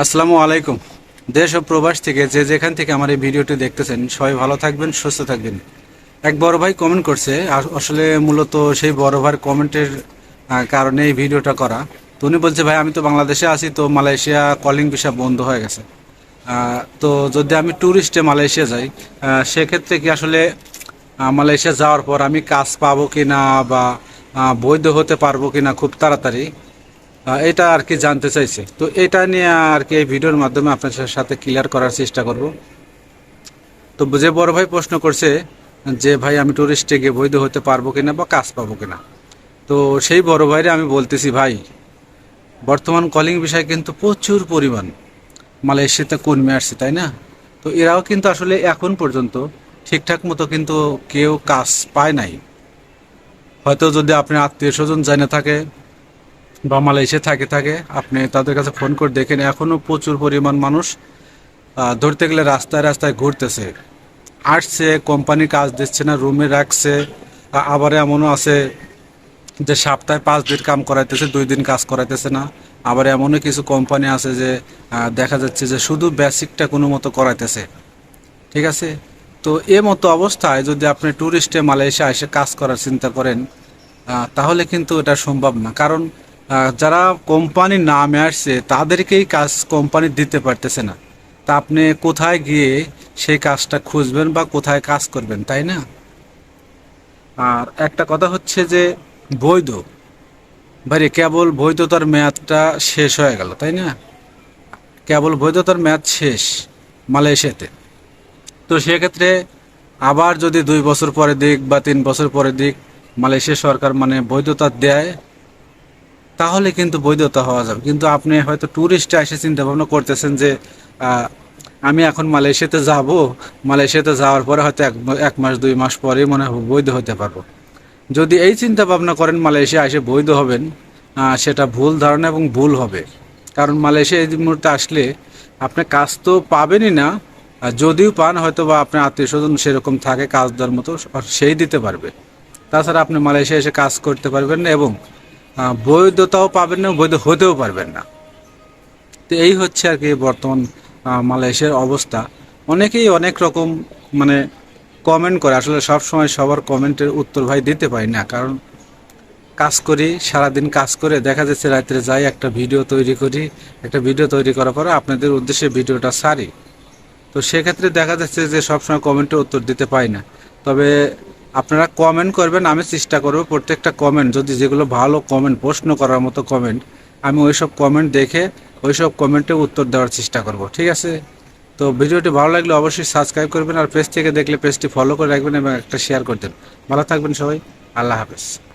আসসালামু আলাইকুম। দেশ ও প্রবাস থেকে যে যেখান থেকে আমার এই ভিডিওটি দেখতেছেন, সবাই ভালো থাকবেন, সুস্থ থাকবেন। এক বড় ভাই কমেন্ট করছে আসলে মূলত সেই বড় ভাইয়ের কমেন্টের কারণে এই ভিডিওটা করা। তো উনি বলছে, ভাই, আমি তো বাংলাদেশে আছি, তো মালয়েশিয়া কলিং ভিসা বন্ধ হয়ে গেছে। তো যদি আমি ট্যুরিস্টে মালয়েশিয়া যাই সেক্ষেত্রে কি আসলে মালয়েশিয়া যাওয়ার পর আমি কাজ পাবো কি না বা বৈধ হতে পারব কি না খুব তাড়াতাড়ি? এটা আর কি জানতে চাইছে। তো এটা নিয়ে আর কি এই ভিডিওর মাধ্যমে আপনার সাথে ক্লিয়ার করার চেষ্টা করব। তো যে বড় ভাই প্রশ্ন করছে যে, ভাই, আমি টুরিস্টে গিয়ে বৈধ হতে পারব কিনা বা কাজ পাবো কিনা? তো সেই বড় ভাইরে আমি বলতেছি, ভাই, বর্তমান কলিং বিষয় কিন্তু প্রচুর পরিমাণ। মালয়েশিয়াতে কর্মী আসছে, তাই না? তো এরাও কিন্তু আসলে এখন পর্যন্ত ঠিকঠাক মতো কিন্তু কেউ কাজ পায় নাই। হয়তো যদি আপনি আত্মীয় স্বজন জানে থাকে বা মালয়েশিয়া থাকে থাকে, আপনি তাদের কাছে ফোন করে দেখেন, এখনও প্রচুর পরিমাণ মানুষ ধরতে গেলে রাস্তায় রাস্তায় ঘুরতেছে। আসছে, কোম্পানি কাজ দিচ্ছে না, রুমে রাখছে আবার এমনও আছে যে সপ্তাহে পাঁচ দিন কাম করাইতেছে, দুই দিন কাজ করাইতেছে না। আবার এমনও কিছু কোম্পানি আছে যে দেখা যাচ্ছে যে শুধু বেসিকটা কোনো মতো করাইতেছে। ঠিক আছে? তো এ মতো অবস্থায় যদি আপনি ট্যুরিস্টে মালয়েশিয়া এসে কাজ করার চিন্তা করেন তাহলে কিন্তু এটা সম্ভব না। কারণ যারা কোম্পানি নামে আসছে, তাদেরকেই কাজ কোম্পানি দিতে পারতেছে না। তা আপনি কোথায় গিয়ে সেই কাজটা খুঁজবেন বা কোথায় কাজ করবেন, তাই না? আর একটা কথা হচ্ছে যে, বৈধ। বাইরে কেবল বৈধতার মেয়াদটা শেষ হয়ে গেল, তাই না? কেবল বৈধতার মেয়াদ শেষ মালয়েশিয়াতে। তো সেক্ষেত্রে আবার যদি দুই বছর পরে দিক বা তিন বছর পরে দিক, মালয়েশিয়া সরকার মানে বৈধতা দেয় তাহলে কিন্তু বৈধতা হওয়া যাবে। কিন্তু আপনি হয়তো ট্যুরিস্টে এসে চিন্তা ভাবনা করতেছেন যে আমি এখন মালয়েশিয়াতে যাব, মালয়েশিয়াতে যাওয়ার পরে হয়তো এক এক মাস, দুই মাস পরেই মনে হয় বৈধ হতে পারব। যদি এই চিন্তা ভাবনা করেন মালয়েশিয়া এসে বৈধ হবেন সেটা ভুল ধারণা এবং ভুল হবে। কারণ মালয়েশিয়া এই মুহূর্তে আসলে আপনি কাজ তো পাবেনই না যদিও পান হয়তো বা আপনার আত্মীয় স্বজন সেরকম থাকে, কাজ দেওয়ার মতো, সেই দিতে পারবে। তাছাড়া আপনি মালয়েশিয়া এসে কাজ করতে পারবেন এবং বৈধতাও পাবেন না, বৈধ হতেও পারবেন না। তো এই হচ্ছে আর কি বর্তমান মালয়েশিয়ার অবস্থা। অনেকেই অনেক রকম মানে কমেন্ট করে, আসলে সব সময় সবার কমেন্টের উত্তর ভাই দিতে পারি না, কারণ কাজ করি, সারাদিন কাজ করে, দেখা যাচ্ছে রাত্রে যাই একটা ভিডিও তৈরি করি, একটা ভিডিও তৈরি করার পরে আপনাদের উদ্দেশ্যে ভিডিওটা সারি। তো সেক্ষেত্রে দেখা যাচ্ছে যে সবসময় কমেন্টের উত্তর দিতে পাই না। তবে আপনারা কমেন্ট করবেন, আমি চেষ্টা করব প্রত্যেকটা কমেন্ট যদি যেগুলো ভালো কমেন্ট প্রশ্ন করার মতো কমেন্ট আমি ওইসব কমেন্ট দেখে, ওইসব কমেন্টে উত্তর দেওয়ার চেষ্টা করব, ঠিক আছে? তো ভিডিওটি ভালো লাগলে অবশ্যই সাবস্ক্রাইব করবেন আর পেজ থেকে দেখলে পেজটি ফলো করে রাখবেন এবং একটা শেয়ার করে দেন ভালো থাকবেন সবাই, আল্লাহ হাফেজ।